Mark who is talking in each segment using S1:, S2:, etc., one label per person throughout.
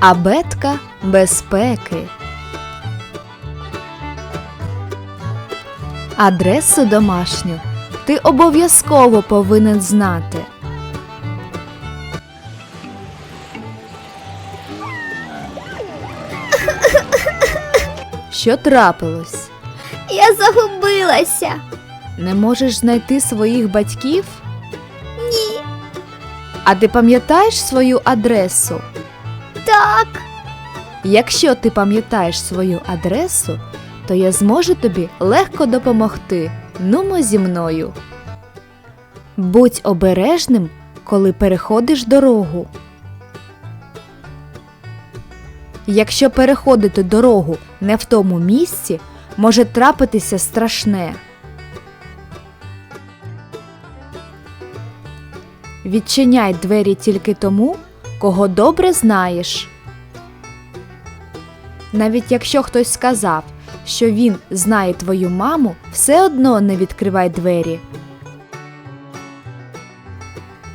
S1: Абетка безпеки. Адресу домашню ти обов'язково повинен знати. Що трапилось?
S2: Я загубилася.
S1: Не можеш знайти своїх батьків?
S2: Ні.
S1: А ти пам'ятаєш свою адресу?
S2: Так.
S1: Якщо ти пам'ятаєш свою адресу, то я зможу тобі легко допомогти. Нумо зі мною. Будь обережним, коли переходиш дорогу. Якщо переходити дорогу не в тому місці, може трапитися страшне. Відчиняй двері тільки тому, кого добре знаєш. Навіть якщо хтось сказав, що він знає твою маму, все одно не відкривай двері.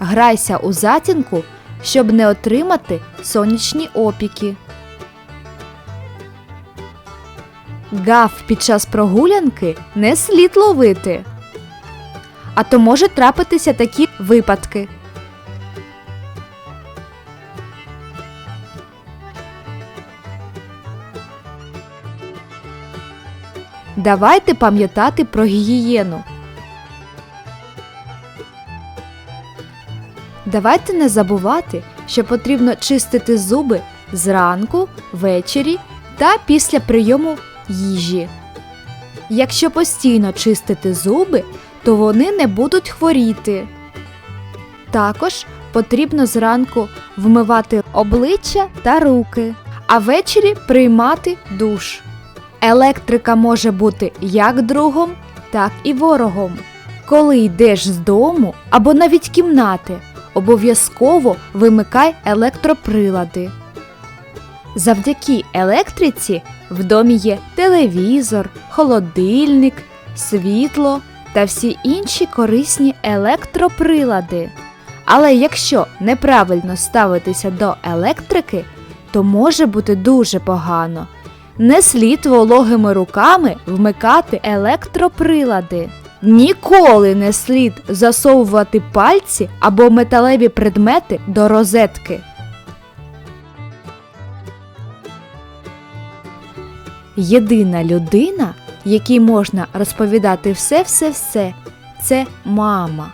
S1: Грайся у затінку, щоб не отримати сонячні опіки. Гав під час прогулянки не слід ловити. А то може трапитися такі випадки. Давайте пам'ятати про гігієну. Давайте не забувати, що потрібно чистити зуби зранку, ввечері та після прийому їжі. Якщо постійно чистити зуби, то вони не будуть хворіти. Також потрібно зранку вмивати обличчя та руки, а ввечері приймати душ. Електрика може бути як другом, так і ворогом. Коли йдеш з дому або навіть кімнати, обов'язково вимикай електроприлади. Завдяки електриці в домі є телевізор, холодильник, світло та всі інші корисні електроприлади. Але якщо неправильно ставитися до електрики, то може бути дуже погано. Не слід вологими руками вмикати електроприлади. Ніколи не слід засовувати пальці або металеві предмети до розетки. Єдина людина, якій можна розповідати все-все-все, це мама.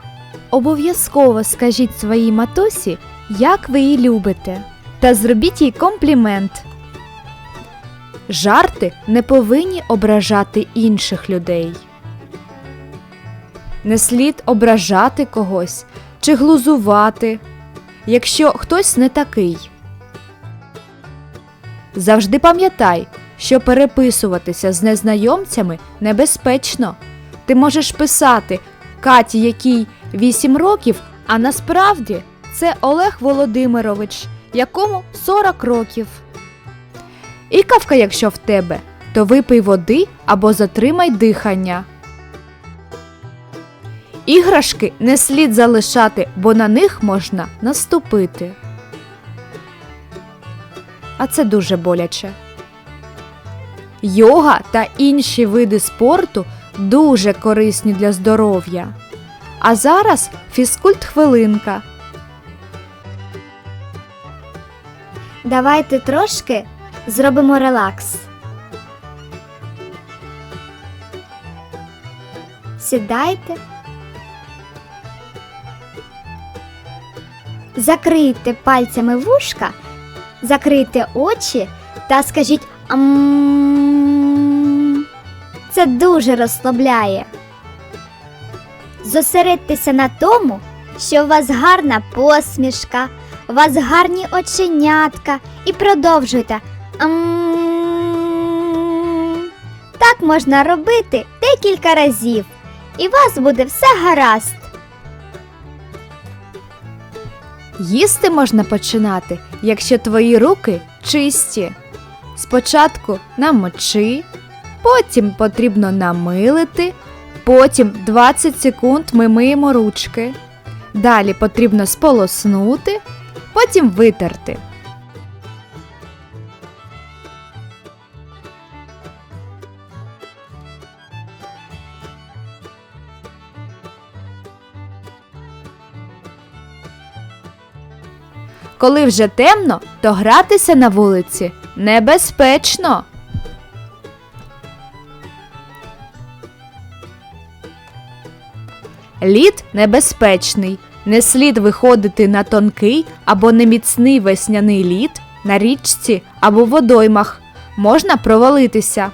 S1: Обов'язково скажіть своїй матусі, як ви її любите, та зробіть їй комплімент. Жарти не повинні ображати інших людей. Не слід ображати когось чи глузувати, якщо хтось не такий. Завжди пам'ятай, що переписуватися з незнайомцями небезпечно. Ти можеш писати Каті, якій 8 років, а насправді це Олег Володимирович, якому 40 років. І кавка, якщо в тебе, то випий води або затримай дихання. Іграшки не слід залишати, бо на них можна наступити. А це дуже боляче. Йога та інші види спорту дуже корисні для здоров'я. А зараз фізкульт хвилинка.
S2: Давайте трошки зробимо релакс. Сідайте. Закрийте пальцями вушка, закрийте очі та скажіть ам. Це дуже розслабляє. Зосередьтеся на тому, що у вас гарна посмішка, у вас гарні оченятка і продовжуйте. Так можна робити декілька разів, і вас буде все гаразд.
S1: Їсти можна починати, якщо твої руки чисті. Спочатку намочи, потім потрібно намилити, потім 20 секунд ми миємо ручки. Далі потрібно сполоснути, потім витерти. Коли вже темно, то гратися на вулиці небезпечно. Лід небезпечний. Не слід виходити на тонкий або неміцний весняний лід на річці або водоймах. Можна провалитися.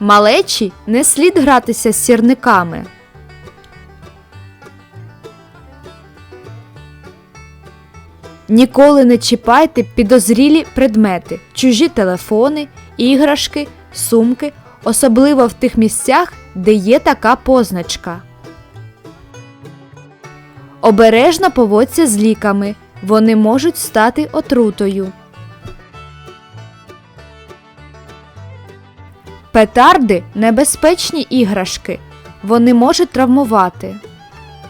S1: Малечі не слід гратися з сірниками. Ніколи не чіпайте підозрілі предмети, чужі телефони, іграшки, сумки, особливо в тих місцях, де є така позначка. Обережно поводься з ліками, вони можуть стати отрутою. Петарди небезпечні іграшки. Вони можуть травмувати.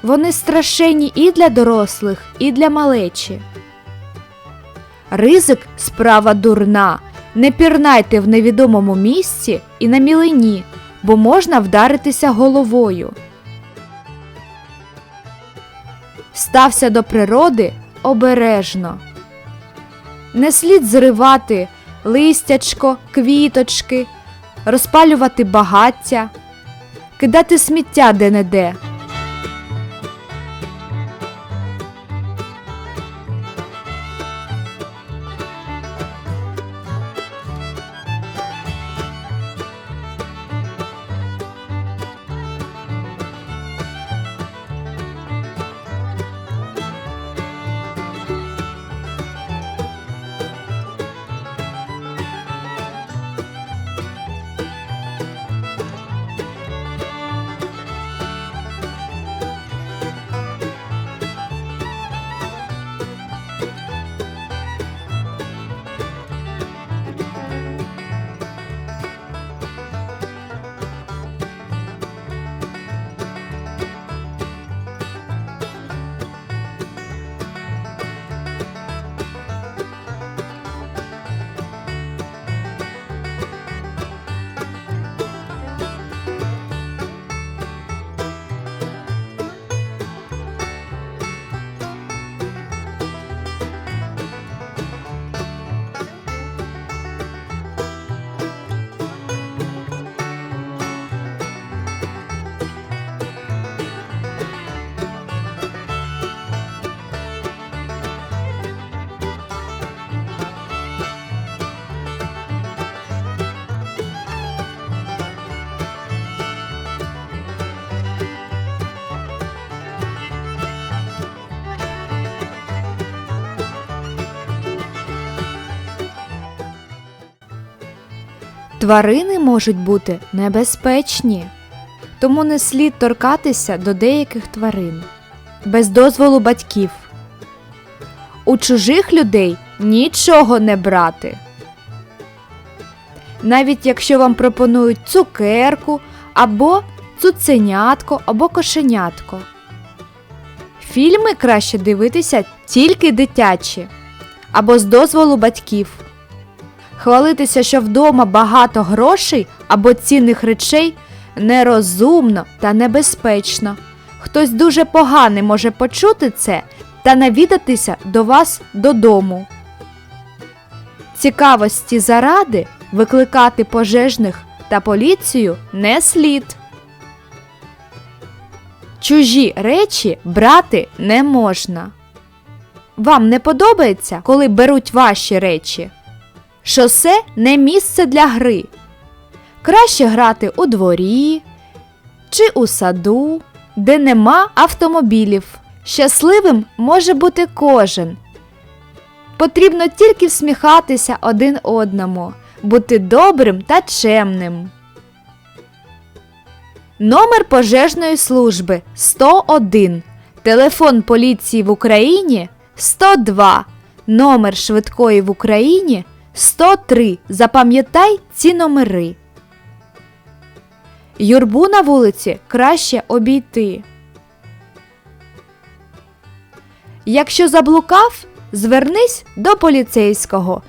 S1: Вони страшенні і для дорослих, і для малечі. Ризик справа дурна. Не пірнайте в невідомому місці і на мілині, бо можна вдаритися головою. Стався до природи обережно. Не слід зривати листячко, квіточки, розпалювати багаття, кидати сміття де-не-де. Тварини можуть бути небезпечні, тому не слід торкатися до деяких тварин без дозволу батьків. У чужих людей нічого не брати. Навіть якщо вам пропонують цукерку або цуценятко або кошенятко. Фільми краще дивитися тільки дитячі або з дозволу батьків. Хвалитися, що вдома багато грошей або цінних речей нерозумно та небезпечно. Хтось дуже поганий може почути це та навідатися до вас додому. Цікавості заради викликати пожежних та поліцію не слід. Чужі речі брати не можна. Вам не подобається, коли беруть ваші речі? Шосе не місце для гри. Краще грати у дворі чи у саду, де нема автомобілів. Щасливим може бути кожен. Потрібно тільки всміхатися один одному, бути добрим та чемним. Номер пожежної служби 101. Телефон поліції в Україні 102. Номер швидкої в Україні 103. Запам'ятай ці номери. Юрбу на вулиці краще обійти. Якщо заблукав, звернись до поліцейського.